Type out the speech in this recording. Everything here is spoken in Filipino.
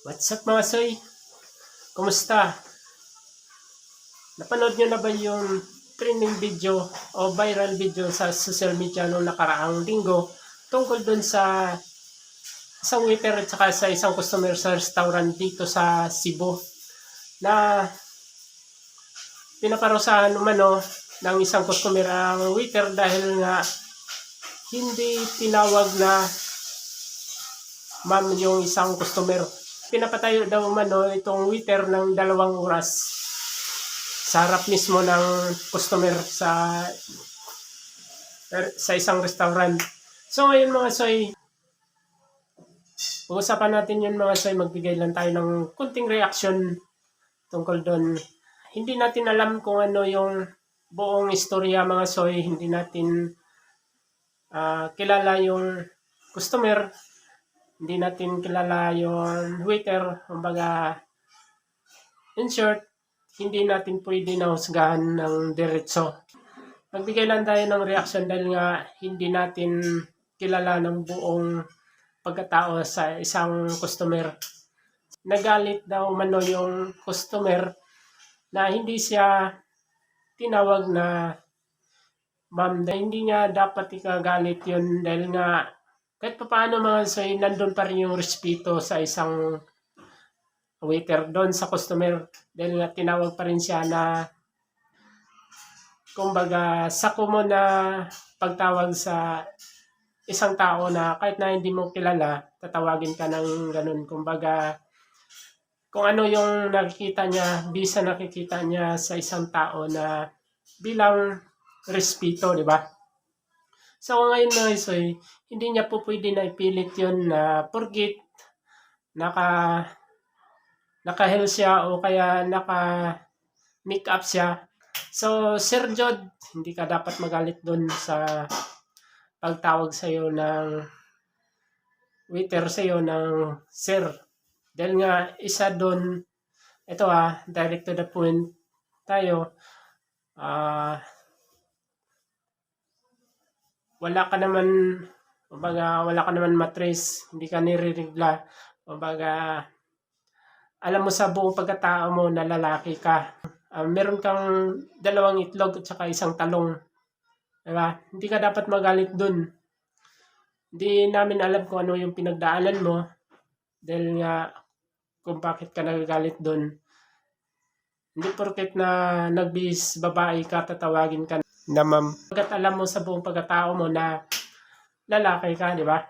What's up mga soy? Kumusta? Napanood nyo na ba yung trending video o viral video sa social media noong nakaraang linggo tungkol dun sa isang waiter at saka sa isang customer sa restaurant dito sa Cebu na pinaparusahan umano ng isang customer ang waiter dahil nga hindi tinawag na ma'am yung isang customer. Pinapatayo daw umano itong waiter ng dalawang oras sa harap mismo ng customer sa sa isang restaurant. So ngayon mga soy, pag-usapan natin yun mga soy, magbigay lang tayo ng kunting reaction tungkol doon. Hindi natin alam kung ano yung buong istorya mga soy, hindi natin ah, kilala yung customer, hindi natin kilala yung waiter, kumbaga, in short, hindi natin pwede na husgahan ng diretso. Magbigay lang tayo ng reaction dahil nga hindi natin kilala ng buong pagkatao sa isang customer. Nagalit daw mano yung customer na hindi siya tinawag na ma'am hindi niya dapat ikagalit yun dahil nga kahit pa paano mga soy, nandun pa rin yung respeto sa isang waiter doon sa customer dahil nga tinawag pa rin siya na kumbaga sako mo na pagtawag sa isang tao na kahit na hindi mo kilala, tatawagin ka ng ganun. Kumbaga, kung ano yung nakikita niya, bisa nakikita niya sa isang tao na bilang respeto, di ba? So ngayon mga isoy, hindi niya po pwede na ipilit yun na porgit naka naka-hell siya o kaya naka make up siya. So Sir Jod, hindi ka dapat magalit doon sa pagtawag sa iyo ng waiter sa iyo ng sir. Dahil nga isa doon ito ah, direct to the point tayo. Ah wala ka naman kumbaga wala ka naman matrace, hindi ka nire-regla. Kumbaga alam mo sa buong pagkatao mo na lalaki ka. Ah, meron kang dalawang itlog at saka isang talong. Diba? Hindi ka dapat magalit dun. Hindi namin alam kung ano yung pinagdaanan mo. Dahil nga kung bakit ka nagagalit dun. Hindi porket na nagbis babae ka, tatawagin ka na ma'am. Pagkat alam mo sa buong pagkatao mo na lalaki ka, di ba?